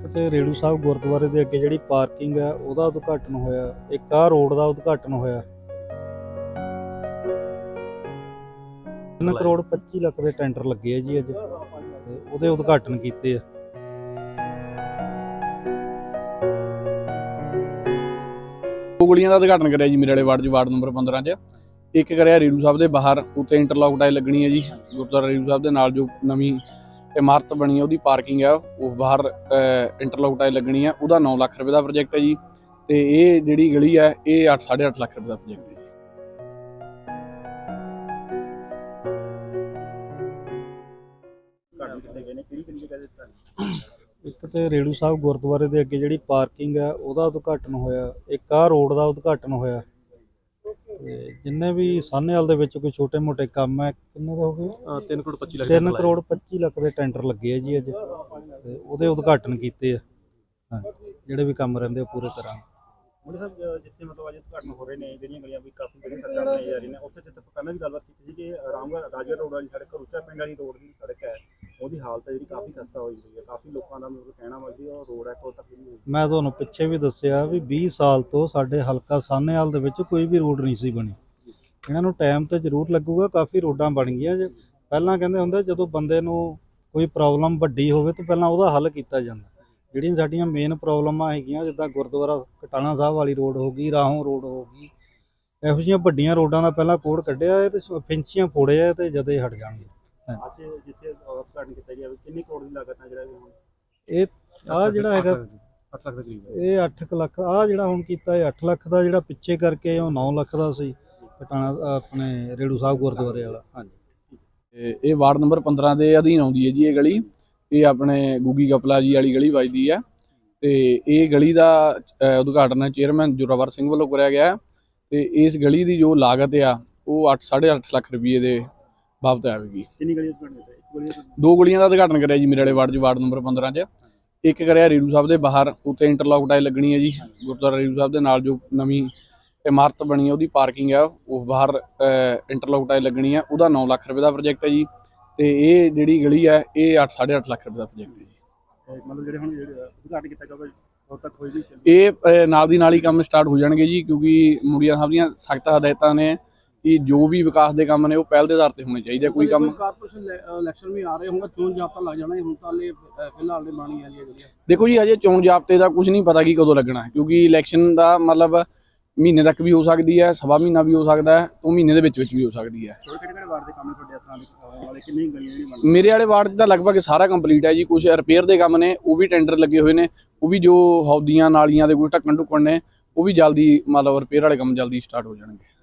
ਇੱਕ ਤੇ ਰੇੜੂ ਸਾਹਿਬ ਗੁਰਦੁਆਰੇ ਦੇ ਅੱਗੇ ਜਿਹੜੀ ਪਾਰਕਿੰਗ ਹੈ, ਉਹਦਾ ਉਦਘਾਟਨ ਹੋਇਆ। ਇੱਕ ਆਹ ਰੋਡ ਦਾ ਉਦਘਾਟਨ ਹੋਇਆ। 3 ਕਰੋੜ 25 ਲੱਖ ਦੇ ਟੈਂਡਰ ਲੱਗੇ ਆ ਜੀ ਅੱਜ। ਤੇ ਉਹਦੇ ਉਦਘਾਟਨ ਕੀਤੇ ਆ। ਦੋ ਦਾ ਉਦਘਾਟਨ ਕਰਿਆ ਜੀ ਮੇਰੇ ਵਾਲੇ ਵਾਰਡ 'ਚ, ਵਾਰਡ ਨੰਬਰ 15 'ਚ। ਇੱਕ ਕਰਿਆ ਰੀਰੂ ਸਾਹਿਬ ਦੇ ਬਾਹਰ, ਉੱਤੇ ਇੰਟਰਲੌਕ ਟਾਈਲ ਲੱਗਣੀ ਹੈ ਜੀ। ਗੁਰਦੁਆਰਾ ਰੀਰੂ ਸਾਹਿਬ ਦੇ ਨਾਲ ਜੋ ਨਵੀਂ ਇਮਾਰਤ ਬਣੀ ਹੈ, ਉਹਦੀ ਪਾਰਕਿੰਗ ਹੈ, ਉਹ ਬਾਹਰ ਇੰਟਰਲੌਕ ਟਾਈਲ ਲੱਗਣੀ ਹੈ, ਉਹਦਾ 9 ਲੱਖ ਰੁਪਏ ਦਾ ਪ੍ਰੋਜੈਕਟ ਹੈ ਜੀ ਤੇ ਇਹ ਜਿਹੜੀ ਗਲੀ ਹੈ, ਇਹ 8 8.5 ਲੱਖ ਰੁਪਏ ਦਾ ਪ੍ਰੋਜੈਕਟ ਹੈ ਜੀ। ਇੱਕ ਤੇ ਰੇੜੂ ਸਾਹਿਬ ਗੁਰਦੁਆਰੇ ਦੇ ਅੱਗੇ ਜਿਹੜੀ ਪਾਰਕਿੰਗ ਹੈ, ਉਹਦਾ ਉਦਘਾਟਨ ਹੋਇਆ, ਇੱਕ ਆਹ ਰੋਡ ਦਾ ਉਦਘਾਟਨ ਹੋਇਆ। ਤੇ ਜਿੰਨੇ ਵੀ ਸਾਹਨੇਵਾਲ ਦੇ ਵਿੱਚ ਕੋਈ ਛੋਟੇ-ਮੋਟੇ ਕੰਮ ਹੈ ਕਿੰਨੇ ਦਾ ਹੋ ਗਏ 3 ਕਰੋੜ 25 3 ਕਰੋੜ 25 ਲੱਖ ਦੇ ਟੈਂਡਰ ਲੱਗੇ ਆ ਜੀ ਅੱਜ। ਤੇ ਉਹਦੇ ਉਦਘਾਟਨ ਕੀਤੇ ਆ। ਹਾਂ ਜਿਹੜੇ ਵੀ ਕੰਮ ਰਹਿੰਦੇ ਆ ਪੂਰੇ ਕਰਾਂਗੇ। ਮੁੰਡੇ ਸਾਹਿਬ ਜ- ਜਿੱਥੇ ਮਤਲਬ ਅੱਜ ਉਦਘਾਟਨ ਹੋ ਰਹੇ ਨੇ ਜਿਹੜੀਆਂ ਗਲੀਆਂ ਵੀ ਕਾਫੀ ਜਿਹੜੀਆਂ ਸੜਕਾਂ ਬਣਾਈ ਜਾ ਰਹੀਆਂ ਨੇ ਉੱਥੇ ਜਿੱਥੇ ਪਹਿਲਾਂ ਵੀ ਗੱਲਬਾਤ ਕੀਤੀ ਸੀ ਕਿ ਰਾਮਗੜ੍ਹ ਰਾਜਗੜ੍ਹ ਰੋਡ ਵਾਲੀ ਸੜਕ ਰੁਚਾ ਪਿੰਡ ਵਾਲੀ ਰੋਡ ਦੀ ਸੜਕ ਹੈ। ਉਹਦੀ ਹਾਲਤ ਹੈ ਜਿਹੜੀ ਕਾਫੀ ਖਸਤਾ ਹੋਈ ਹੋਈ ਹੈ, ਕਾਫੀ ਲੋਕਾਂ ਦਾ ਮਤਲਬ ਕਹਿਣਾ ਵਾ ਕਿ ਉਹ ਰੋਡ ਹੈ ਤੱਕ ਨਹੀਂ ਹੋਈ ਮੈਂ ਤੁਹਾਨੂੰ ਪਿੱਛੇ ਵੀ ਦੱਸਿਆ ਵੀ 20 ਸਾਲ ਤੋਂ ਸਾਡੇ ਹਲਕਾ ਸਾਹਨੇਵਾਲ ਦੇ ਵਿੱਚ ਕੋਈ ਵੀ ਰੋਡ ਨਹੀਂ ਸੀ ਬਣੀ। ਇਹਨਾਂ ਨੂੰ ਟਾਈਮ ਤੇ ਜ਼ਰੂਰ ਲੱਗੂਗਾ, ਕਾਫੀ ਰੋਡਾਂ ਬਣ ਗਈਆਂ ਜੇ। ਪਹਿਲਾਂ ਕਹਿੰਦੇ ਹੁੰਦੇ, ਜਦੋਂ ਬੰਦੇ ਨੂੰ ਕੋਈ ਪ੍ਰੋਬਲਮ ਵੱਡੀ ਹੋਵੇ ਤਾਂ ਪਹਿਲਾਂ ਉਹਦਾ ਹੱਲ ਕੀਤਾ ਜਾਂਦਾ। ਜਿਹੜੀਆਂ ਸਾਡੀਆਂ ਮੇਨ ਪ੍ਰੋਬਲਮਾਂ ਹੈਗੀਆਂ, ਜਿੱਦਾਂ ਗੁਰਦੁਆਰਾ ਕਟਾਣਾ ਸਾਹਿਬ ਵਾਲੀ ਰੋਡ ਹੋ ਗਈ, ਰਾਹੋਂ ਰੋਡ ਹੋ ਗਈ, ਇਹੋ ਜਿਹੀਆਂ ਵੱਡੀਆਂ ਰੋਡਾਂ ਦਾ ਪਹਿਲਾਂ ਕੋਡ ਕੱਢਿਆ ਇਹ ਤੇ ਫਿੰਚੀਆਂ ਫੋੜਿਆ ਤੇ ਜਦੇ ਹਟ ਜਾਣਗੇ। ਅੱਜ ਜਿੱਥੇ ਉਦਘਾਟਨ ਕੀਤਾ ਗਿਆ ਵੀ ਕਿੰਨੀ ਕਰੋੜ ਦੀ ਲਾਗਤ ਨਾਲ ਜਿਹੜਾ ਇਹ ਹੁਣ? ਇਹ ਆ ਜਿਹੜਾ ਹੈਗਾ 8 ਲੱਖ ਦੇ ਕਰੀਬ ਇਹ 8 ਲੱਖ ਆ ਜਿਹੜਾ ਹੁਣ ਕੀਤਾ ਇਹ 8 ਲੱਖ ਦਾ ਜਿਹੜਾ ਪਿੱਛੇ ਕਰਕੇ ਉਹ 9 ਲੱਖ ਦਾ ਸੀ ਕਟਾਣਾ ਆਪਣੇ ਰੇੜੂ ਸਾਹਿਬ ਗੁਰਦੁਆਰੇ ਵਾਲਾ ਹਾਂਜੀ। ਤੇ ਇਹ ਵਾਰਡ ਨੰਬਰ 15 ਦੇ ਅਧੀਨ ਆਉਂਦੀ ਹੈ ਜੀ ਇਹ ਗਲੀ। ਇਹ ਆਪਣੇ ਗੁੱਗੀ ਕਪਲਾ ਜੀ ਵਾਲੀ ਗਲੀ ਵੱਜਦੀ ਹੈ। ਤੇ ਇਹ ਗਲੀ ਦਾ ਉਦਘਾਟਨ ਚੇਅਰਮੈਨ ਜੋਰਾਵਰ ਸਿੰਘ ਵੱਲੋਂ ਕਰਿਆ ਗਿਆ ਤੇ ਇਸ ਗਲੀ ਦੀ ਜੋ ਲਾਗਤ ਆ ਉਹ 8 8.5 ਲੱਖ ਰੁਪਏ ਦੇ ਬਾਬਤ ਆਵੇਗੀ ਕਿੰਨੀ ਗਲੀ ਉਦਘਾਟਨ ਕੀਤਾ ਇੱਕ ਗਲੀ ਦਾ ਗਲੀਆਂ ਦਾ ਉਦਘਾਟਨ ਕਰਿਆ ਜੀ ਮੇਰੇ ਵਾਲੇ ਵਾਰਡ 'ਚ ਵਾਰਡ ਨੰਬਰ 15 'ਚ। ਇੱਕ ਕਰਿਆ ਰੀਰੂ ਸਾਹਿਬ ਦੇ ਬਾਹਰ ਉੱਤੇ ਇੰਟਰਲੌਕ ਟਾਈਲ ਲੱਗਣੀ ਹੈ ਜੀ। ਗੁਰਦੁਆਰਾ ਰੀਰੂ ਸਾਹਿਬ ਦੇ ਨਾਲ ਜੋ ਨਵੀਂ ਇਮਾਰਤ ਬਣੀ ਹੈ ਉਹਦੀ ਪਾਰਕਿੰਗ ਹੈ। ਉਹ ਬਾਹਰ ਇੰਟਰਲੌਕ ਟਾਈਲ ਲੱਗਣੀ ਹੈ। ਉਹਦਾ 9 ਲੱਖ ਰੁਪਏ ਦਾ ਪ੍ਰੋਜੈਕਟ ਹੈ ਜੀ। ਤੇ ਇਹ ਜਿਹੜੀ ਗਲੀ ਹੈ ਇਹ 8 8.5 ਲੱਖ ਰੁਪਏ ਦਾ ਪ੍ਰੋਜੈਕਟ ਹੈ ਜੀ। ਤੇ ਮਤਲਬ ਜਿਹੜੇ ਹੁਣ ਜਿਹੜੇ ਉਦਘਾਟਨ ਕੀਤਾ ਹੋਏਗੀ ਇਹ ਨਾਲ ਦੀ ਨਾਲ ਹੀ ਕੰਮ ਸਟਾਰਟ ਹੋ ਜਾਣਗੇ ਜੀ ਕਿਉਂਕਿ ਮੁੜੀਆਂ ਸਾਹਿਬ ਦੀਆਂ ਸਖਤ ਹਦਾਇਤਾਂ ਨੇ। ਕਿ ਜੋ ਵੀ ਵਿਕਾਸ ਦੇ ਕੰਮ ਨੇ ਉਹ ਪਹਿਲ ਦੇ ਆਧਾਰ ਤੇ ਹੋਣੇ ਚਾਹੀਦੇ। ਕੋਈ ਕੰਮ ਕਾਰਪੋਰੇਸ਼ਨ ਇਲੈਕਸ਼ਨ ਵੀ ਆ ਰਹੇ ਹੋਣਗੇ ਚੋਣ ਜਾਬਤਾ ਲੱਗ ਜਾਣਾ ਹੈ, ਹੁਣ ਤਾਂ ਹਲੇ ਅ, ਫਿਲਹਾਲ ਦੇ ਬਾਣੀ ਆ ਜੀ ਇਹ ਗਲੀਆਂ ਦੇਖੋ ਜੀ ਹਜੇ ਚੋਣ ਜਾਬਤੇ ਦਾ ਕੁਝ ਨਹੀਂ ਪਤਾ ਕਿ ਕਦੋਂ ਲੱਗਣਾ ਹੈ ਕਿਉਂਕਿ ਇਲੈਕਸ਼ਨ ਦਾ ਮਤਲਬ ਮਹੀਨੇ ਤੱਕ ਵੀ ਹੋ ਸਕਦੀ ਹੈ ਸਵਾ ਮਹੀਨਾ ਵੀ ਹੋ ਸਕਦਾ ਹੈ ਉਹ ਮਹੀਨੇ ਦੇ ਵਿੱਚ ਵਿੱਚ ਵੀ ਹੋ ਸਕਦੀ ਹੈ। ਦੇ ਦੇ ਮੇਰੇ ਵਾਲੇ ਵਾਰਡ ਤਾਂ ਲਗਭਗ ਸਾਰਾ ਕੰਪਲੀਟ ਹੈ ਜੀ ਕੁਝ ਰਿਪੇਅਰ ਦੇ ਕੰਮ ਨੇ ਉਹ ਵੀ ਟੈਂਡਰ ਲੱਗੇ ਹੋਏ ਨੇ ਉਹ ਵੀ ਜੋ ਹੌਦੀਆਂ ਨਾਲੀਆਂ ਦੇ ਕੋਈ ਢੱਕਣ ਢੁੱਕਣ ਨੇ ਉਹ ਵੀ ਜਲਦੀ ਮਤਲਬ ਰਿਪੇਅਰ ਵਾਲੇ ਕੰਮ ਜਲਦੀ ਸਟਾਰਟ ਹੋ ਜਾਣਗੇ।